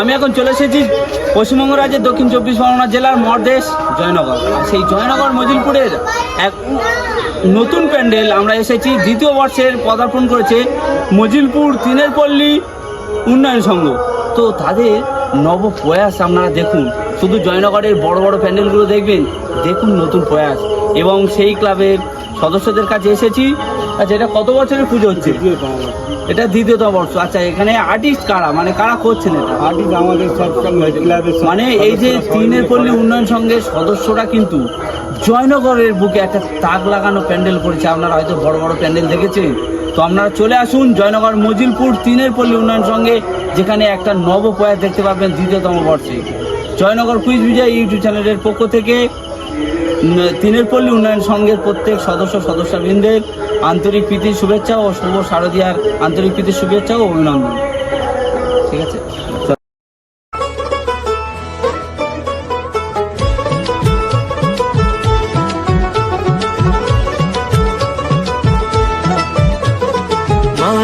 আমি এখন চলে এসেছি পশ্চিমবঙ্গ রাজ্যের দক্ষিণ চব্বিশ পরগনা জেলার মরদেশ জয়নগর। সেই জয়নগর মজিলপুরের এক নতুন প্যান্ডেল আমরা এসেছি, দ্বিতীয় বর্ষের পদার্পণ করেছে মজিলপুর তিনের পল্লী উন্নয়ন সংঘ। তো তাদের নব প্রয়াস আপনারা দেখুন, শুধু জয়নগরের বড় বড় প্যান্ডেলগুলো দেখবেন, দেখুন নতুন প্রয়াস। এবং সেই ক্লাবের সদস্যদের কাছে এসেছি আচ্ছা এটা কত বছরের পুজো হচ্ছে? এটা দ্বিতীয়তম বর্ষ। আচ্ছা এখানে আর্টিস্ট কারা? মানে কারা করছেন এটা? আর্টিস্ট আমাদের সব মানে এই যে তিনের পল্লী উন্নয়ন সংঘের সদস্যরা কিন্তু জয়নগরের বুকে একটা তাক লাগানো প্যান্ডেল করেছে। আপনারা হয়তো বড় বড় প্যান্ডেল দেখেছেন। তো আপনারা চলে আসুন জয়নগর মজিলপুর তিনের পল্লী উন্নয়ন সংঘে যেখানে একটা নব প্রয়াস দেখতে পাবেন দ্বিতীয়তম বর্ষে। জয়নগর কুইজ বিজয় ইউটিউব চ্যানেলের পক্ষ থেকে তিনের পল্লী উন্নয়ন সংঘের প্রত্যেক সদস্য সদস্যবৃন্দের আন্তরিক প্রীতির শুভেচ্ছা ও শুভ শারদীয়ার আন্তরিক প্রীতির শুভেচ্ছা ও অভিনন্দন। ঠিক আছে?